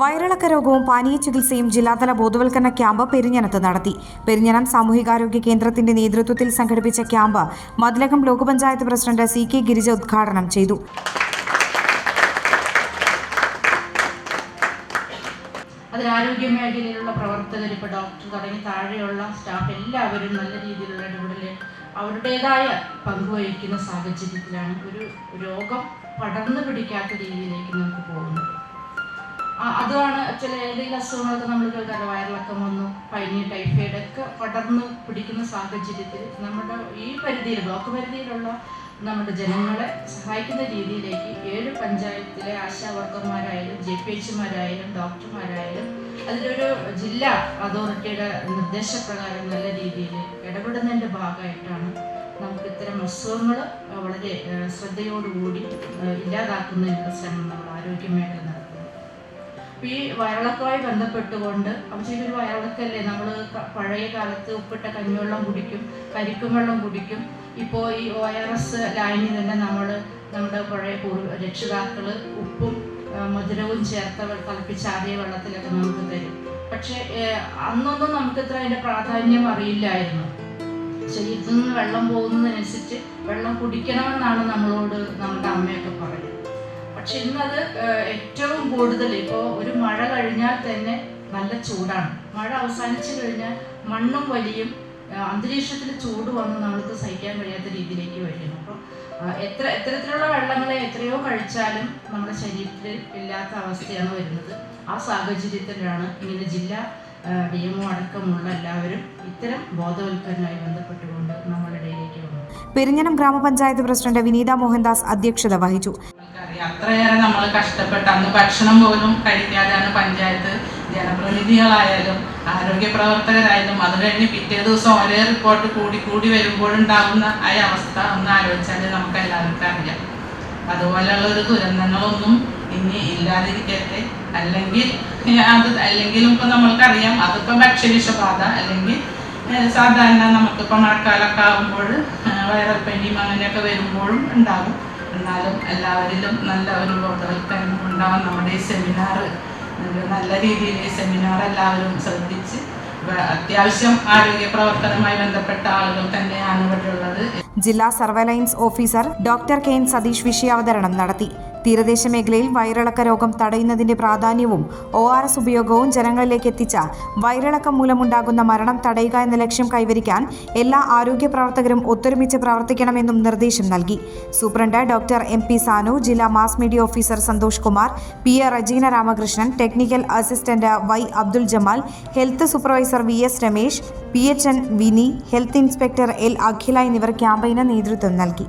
വയറിളക്ക രോഗവും പാനീയ ചികിത്സയും ജില്ലാതല ബോധവൽക്കരണ ക്യാമ്പ് പെരിഞ്ഞനത്ത് നടത്തി. പെരിഞ്ഞനം സാമൂഹികാരോഗ്യ കേന്ദ്രത്തിന്റെ നേതൃത്വത്തിൽ സംഘടിപ്പിച്ച camp Mathilakam block panchayat president C K Girija ഉദ്ഘാടനം ചെയ്തു. അതിൽ ആരോഗ്യ മേഖലയിലുള്ള പ്രവർത്തകർ ഇപ്പോൾ ഡോക്ടർ തുടങ്ങി താഴെയുള്ള സ്റ്റാഫ് എല്ലാവരും നല്ല രീതിയിലുള്ള ഇടപെടൽ അവരുടേതായ പങ്കുവഹിക്കുന്ന സാഹചര്യത്തിലാണ് ഒരു രോഗം പടർന്നു പിടിക്കാത്ത രീതിയിലേക്ക് നമുക്ക് പോകുന്നത്. ആ, അതാണ് ചില ഏതെങ്കിലും അസുഖങ്ങളൊക്കെ നമ്മൾ കേൾക്കാറ് വയറിളക്കം വന്നു പനി ടൈഫോയിഡ് ഒക്കെ പടർന്നു പിടിക്കുന്ന സാഹചര്യത്തിൽ നമ്മുടെ ഈ പരിധിയിൽ ബ്ലോക്ക് പരിധിയിലുള്ള നമ്മുടെ ജനങ്ങളെ സഹായിക്കുന്ന രീതിയിലേക്ക് ഏഴ് പഞ്ചായത്തിലെ ആശാ വർക്കർമാരായാലും ജെ പി എച്ചുമാരായാലും ഡോക്ടർമാരായാലും അതിലൊരു ജില്ലാ അതോറിറ്റിയുടെ നിർദ്ദേശപ്രകാരം നല്ല രീതിയിൽ ഇടപെടുന്നതിന്റെ ഭാഗമായിട്ടാണ് നമുക്ക് ഇത്തരം അസുഖങ്ങൾ വളരെ ശ്രദ്ധയോടുകൂടി ഇല്ലാതാക്കുന്നതിനുള്ള ശ്രമം നമ്മൾ ആരോഗ്യ മേഖല നടത്തുന്നത്. ഈ വയറിളക്കവുമായി ബന്ധപ്പെട്ടുകൊണ്ട് അപ്പോൾ ഒരു വയറിളക്കല്ലേ? നമ്മൾ പഴയ കാലത്ത് ഉപ്പിട്ട കഞ്ഞിവെള്ളം കുടിക്കും കരിക്കും വെള്ളം കുടിക്കും. ഇപ്പോൾ ഈ ഒ ആർ എസ് ലായനി തന്നെ നമ്മൾ നമ്മുടെ പഴയ രക്ഷിതാക്കൾ ഉപ്പും മധുരവും ചേർത്ത തിളപ്പിച്ചാറിയ വെള്ളത്തിലൊക്കെ നമുക്ക് തരും. പക്ഷേ അന്നൊന്നും നമുക്ക് ഇത്ര അതിന്റെ പ്രാധാന്യം അറിയില്ലായിരുന്നു. ശരീരത്തിൽ നിന്ന് വെള്ളം പോകുന്നതിനനുസരിച്ച് വെള്ളം കുടിക്കണമെന്നാണ് നമ്മളോട് നമ്മുടെ അമ്മയൊക്കെ പറയുന്നത് പക്ഷെ ഇന്നത് ഏറ്റവും കൂടുതൽ ഇപ്പോൾ ഒരു മഴ കഴിഞ്ഞാൽ തന്നെ നല്ല ചൂടാണ്. മഴ അവസാനിച്ചു കഴിഞ്ഞാൽ മണ്ണും വലിയും അന്തരീക്ഷത്തിൽ ചൂട് വന്ന് നമ്മൾക്ക് സഹിക്കാൻ കഴിയാത്ത രീതിയിലേക്ക് വരുന്നു അപ്പോൾ എത്ര എത്തരത്തിലുള്ള വെള്ളങ്ങളെ എത്രയോ കഴിച്ചാലും നമ്മുടെ ശരീരത്തിൽ ഇല്ലാത്ത അവസ്ഥയാണ് വരുന്നത്. ആ സാഹചര്യത്തിലാണ് ഇങ്ങനെ ജില്ലാ ഡി എം അടക്കമുള്ള എല്ലാവരും ഇത്തരം ബോധവൽക്കരണവുമായി ബന്ധപ്പെട്ടുകൊണ്ട് വന്നു പെരിഞ്ഞനം ഗ്രാമപഞ്ചായത്ത് പ്രസിഡന്റ് വിനീത മോഹൻദാസ് അധ്യക്ഷത വഹിച്ചു. അത്രയേറെ നമ്മൾ കഷ്ടപ്പെട്ട അന്ന് ഭക്ഷണം പോലും കഴിക്കാതെയാണ് പഞ്ചായത്ത് ജനപ്രതിനിധികളായാലും ആരോഗ്യ പ്രവർത്തകരായാലും അത് കഴിഞ്ഞ് പിറ്റേ ദിവസം ഒരേ റിപ്പോർട്ട് കൂടി കൂടി വരുമ്പോഴുണ്ടാകുന്ന ആ അവസ്ഥ ഒന്ന് ആലോചിച്ചാൽ നമുക്ക് എല്ലാവർക്കും അറിയാം. അതുപോലെയുള്ള ഒരു ദുരന്തങ്ങളൊന്നും ഇനി ഇല്ലാതിരിക്കട്ടെ. അല്ലെങ്കിൽ അത് അല്ലെങ്കിലും ഇപ്പം നമ്മൾക്കറിയാം അതിപ്പോൾ ഭക്ഷ്യവിഷബാധ അല്ലെങ്കിൽ സാധാരണ നമുക്കിപ്പോൾ മഴക്കാലമൊക്കെ ആകുമ്പോൾ വൈറൽ പനിയും അങ്ങനെയൊക്കെ വരുമ്പോഴും ഉണ്ടാകും. എന്നാലും എല്ലാവരിലും നല്ല ഒരു ബോധവൽക്കരണം ഉണ്ടാവാൻ നമ്മുടെ ഈ സെമിനാർ നല്ല രീതിയിൽ ഈ സെമിനാർ എല്ലാവരും ശ്രദ്ധിച്ച് അത്യാവശ്യം ആരോഗ്യ പ്രവർത്തനവുമായി ബന്ധപ്പെട്ട ആളുകൾ തന്നെയാണ് ഇവിടെയുള്ളത് ജില്ലാ surveillance officer doctor K N Satheesh വിഷയാവതരണം നടത്തി. തീരദേശ മേഖലയിൽ വയറിളക്ക രോഗം തടയുന്നതിന്റെ പ്രാധാന്യവും ഒ ആർ എസ് ഉപയോഗവും ജനങ്ങളിലേക്ക് എത്തിച്ച വയറിളക്കം മൂലമുണ്ടാകുന്ന മരണം തടയുക എന്ന ലക്ഷ്യം കൈവരിക്കാൻ എല്ലാ ആരോഗ്യ പ്രവർത്തകരും ഒത്തൊരുമിച്ച് പ്രവർത്തിക്കണമെന്നും നിർദ്ദേശം നൽകി. Superintendent doctor M P Sanu ജില്ലാ mass media officer Santhosh Kumar P A Rajeena Ramakrishnan technical assistant Y Abdul Jamal health supervisor V S Ramesh P H N Vini health inspector L Akhila എന്നിവർ ക്യാമ്പയിന് നേതൃത്വം നൽകി.